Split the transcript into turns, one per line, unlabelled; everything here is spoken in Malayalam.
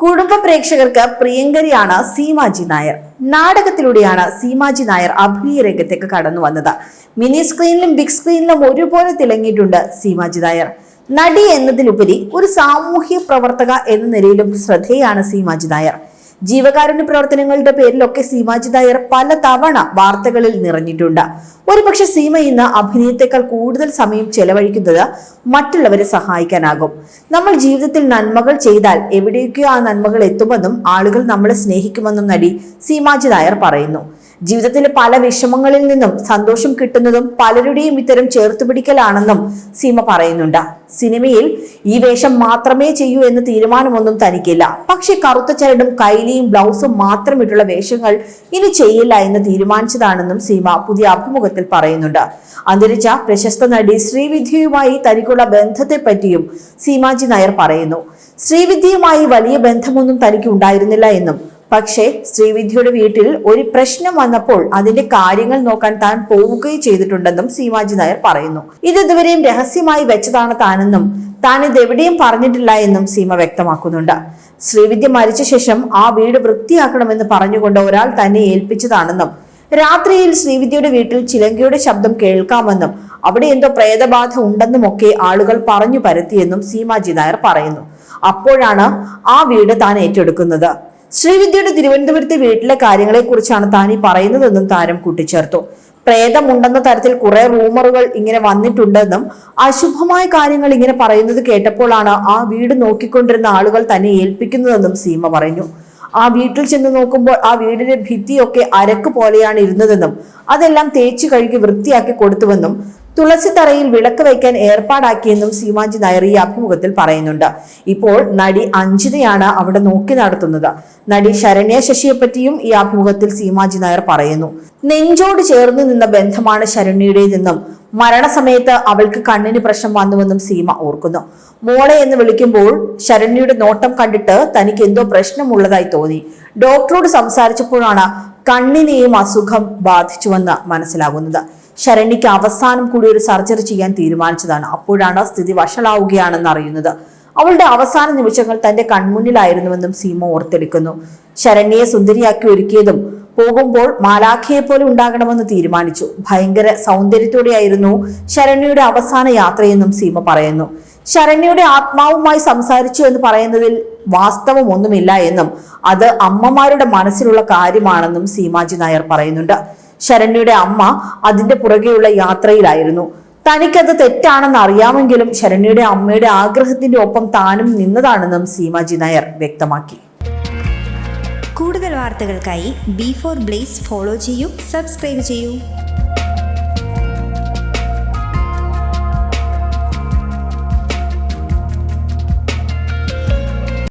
കുടുംബ പ്രേക്ഷകർക്ക് പ്രിയങ്കരിയാണ് സീമാജി നായർ. നാടകത്തിലൂടെയാണ് സീമാജി നായർ അഭിനയ രംഗത്തേക്ക് കടന്നു വന്നത്. മിനി സ്ക്രീനിലും ബിഗ് സ്ക്രീനിലും ഒരുപോലെ തിളങ്ങിയിട്ടുണ്ട് സീമാജി നായർ. നടി എന്നതിലുപരി ഒരു സാമൂഹ്യ പ്രവർത്തക എന്ന നിലയിലും ശ്രദ്ധേയാണ് സീമാജി നായർ. ജീവകാരുണ്യ പ്രവർത്തനങ്ങളുടെ പേരിലൊക്കെ സീമാജി നായർ പല തവണ വാർത്തകളിൽ നിറഞ്ഞിട്ടുണ്ട്. ഒരുപക്ഷെ സീമ ഇന്ന് അഭിനയത്തെക്കാൾ കൂടുതൽ സമയം ചെലവഴിക്കുന്നത് മറ്റുള്ളവരെ സഹായിക്കാനാകും. നമ്മൾ ജീവിതത്തിൽ നന്മകൾ ചെയ്താൽ എവിടേക്കോ ആ നന്മകൾ എത്തുമെന്നും ആളുകൾ നമ്മളെ സ്നേഹിക്കുമെന്നും നടി സീമാജി നായർ പറയുന്നു. ജീവിതത്തിലെ പല വിഷമങ്ങളിൽ നിന്നും സന്തോഷം കിട്ടുന്നതും പലരുടെയും ഇത്തരം ചേർത്തുപിടിക്കലാണെന്നും സീമ പറയുന്നുണ്ട്. സിനിമയിൽ ഈ വേഷം മാത്രമേ ചെയ്യൂ എന്ന് തീരുമാനമൊന്നും തനിക്കില്ല. പക്ഷെ കറുത്ത ചരടും കൈലിയും ബ്ലൗസും മാത്രമിട്ടുള്ള വേഷങ്ങൾ ഇനി ചെയ്യില്ല എന്ന് തീരുമാനിച്ചതാണെന്നും സീമ പുതിയ അഭിമുഖത്തിൽ പറയുന്നുണ്ട്. അന്തരിച്ച പ്രശസ്ത നടി ശ്രീവിദ്യയുമായി തനിക്കുള്ള ബന്ധത്തെ പറ്റിയും സീമാജി നായർ പറയുന്നു. ശ്രീവിദ്യയുമായി വലിയ ബന്ധമൊന്നും തനിക്ക് ഉണ്ടായിരുന്നില്ല എന്നും പക്ഷേ ശ്രീവിദ്യയുടെ വീട്ടിൽ ഒരു പ്രശ്നം വന്നപ്പോൾ അതിന്റെ കാര്യങ്ങൾ നോക്കാൻ താൻ പോവുകയും ചെയ്തിട്ടുണ്ടെന്നും സീമാജി നായർ പറയുന്നു. ഇത് ഇതുവരെയും രഹസ്യമായി വെച്ചതാണ് താനെന്നും താൻ ഇത് എവിടെയും പറഞ്ഞിട്ടില്ല എന്നും സീമ വ്യക്തമാക്കുന്നുണ്ട്. ശ്രീവിദ്യ മരിച്ച ശേഷം ആ വീട് വൃത്തിയാക്കണമെന്ന് പറഞ്ഞുകൊണ്ട് ഒരാൾ തന്നെ ഏൽപ്പിച്ചതാണെന്നും രാത്രിയിൽ ശ്രീവിദ്യയുടെ വീട്ടിൽ ചിലങ്കയുടെ ശബ്ദം കേൾക്കാമെന്നും അവിടെ എന്തോ പ്രേതബാധ ഉണ്ടെന്നും ഒക്കെ ആളുകൾ പറഞ്ഞു പരത്തിയെന്നും സീമാജി നായർ പറയുന്നു. അപ്പോഴാണ് ആ വീട് താൻ ഏറ്റെടുക്കുന്നത്. ശ്രീവിദ്യയുടെ തിരുവനന്തപുരത്തെ വീട്ടിലെ കാര്യങ്ങളെ കുറിച്ചാണ് താൻ ഈ പറയുന്നതെന്നും താരം കൂട്ടിച്ചേർത്തു. പ്രേതമുണ്ടെന്ന തരത്തിൽ കുറെ റൂമറുകൾ ഇങ്ങനെ വന്നിട്ടുണ്ടെന്നും അശുഭമായ കാര്യങ്ങൾ ഇങ്ങനെ പറയുന്നത് കേട്ടപ്പോഴാണ് ആ വീട് നോക്കിക്കൊണ്ടിരുന്ന ആളുകൾ തന്നെ ഏൽപ്പിക്കുന്നതെന്നും സീമ പറഞ്ഞു. ആ വീട്ടിൽ ചെന്ന് നോക്കുമ്പോൾ ആ വീടിന്റെ ഭിത്തിയൊക്കെ അരക്ക് പോലെയാണ് ഇരുന്നതെന്നും അതെല്ലാം തേച്ചു കഴുകി വൃത്തിയാക്കി കൊടുത്തുവെന്നും തുളസി തറയിൽ വിളക്ക് വയ്ക്കാൻ ഏർപ്പാടാക്കിയെന്നും സീമാജി നായർ ഈ അഭിമുഖത്തിൽ പറയുന്നുണ്ട്. ഇപ്പോൾ നടി അഞ്ജിതയാണ് അവിടെ നോക്കി നടത്തുന്നത്. നടി ശരണ്യ ശശിയെ പറ്റിയും ഈ അഭിമുഖത്തിൽ സീമാജി നായർ പറയുന്നു. നെഞ്ചോട് ചേർന്ന് നിന്ന ബന്ധമാണ് ശരണ്യയുടേതെന്നും മരണസമയത്ത് അവൾക്ക് കണ്ണിന് പ്രശ്നം വന്നുവെന്നും സീമ ഓർക്കുന്നു. മോളെ എന്ന് വിളിക്കുമ്പോൾ ശരണ്യയുടെ നോട്ടം കണ്ടിട്ട് തനിക്ക് എന്തോ പ്രശ്നമുള്ളതായി തോന്നി. ഡോക്ടറോട് സംസാരിച്ചപ്പോഴാണ് കണ്ണിനെയും അസുഖം ബാധിച്ചുവെന്ന് മനസ്സിലാകുന്നത്. ശരണ്യക്ക് അവസാനം കൂടി ഒരു സർജറി ചെയ്യാൻ തീരുമാനിച്ചതാണ്. അപ്പോഴാണ് സ്ഥിതി വഷളാവുകയാണെന്ന് അറിയുന്നത്. അവളുടെ അവസാന നിമിഷങ്ങൾ തന്റെ കൺമുന്നിലായിരുന്നുവെന്നും സീമ ഓർത്തെടുക്കുന്നു. ശരണ്യയെ സുന്ദരിയാക്കി ഒരുക്കിയതും പോകുമ്പോൾ മാലാഖയെ പോലെ ഉണ്ടാകണമെന്ന് തീരുമാനിച്ചു. ഭയങ്കര സൗന്ദര്യത്തോടെയായിരുന്നു ശരണ്യയുടെ അവസാന യാത്രയെന്നും സീമ പറയുന്നു. ശരണ്യയുടെ ആത്മാവുമായി സംസാരിച്ചു എന്ന് പറയുന്നതിൽ വാസ്തവമൊന്നുമില്ല എന്നും അത് അമ്മമാരുടെ മനസ്സിലുള്ള കാര്യമാണെന്നും സീമാജി നായർ പറയുന്നുണ്ട്. ശരണ്യയുടെ അമ്മ അതിന്റെ പുറകെയുള്ള യാത്രയിലായിരുന്നു. തനിക്കത് തെറ്റാണെന്ന് അറിയാമെങ്കിലും ശരണ്യയുടെ അമ്മയുടെ ആഗ്രഹത്തിന്റെ ഒപ്പം താനും നിന്നതാണെന്നും സീമാജി നായർ വ്യക്തമാക്കി.
കൂടുതൽ വാർത്തകൾക്കായി ബി ഫോർ ബ്ലേസ് ഫോളോ ചെയ്യൂ സബ്സ്ക്രൈബ് ചെയ്യൂ.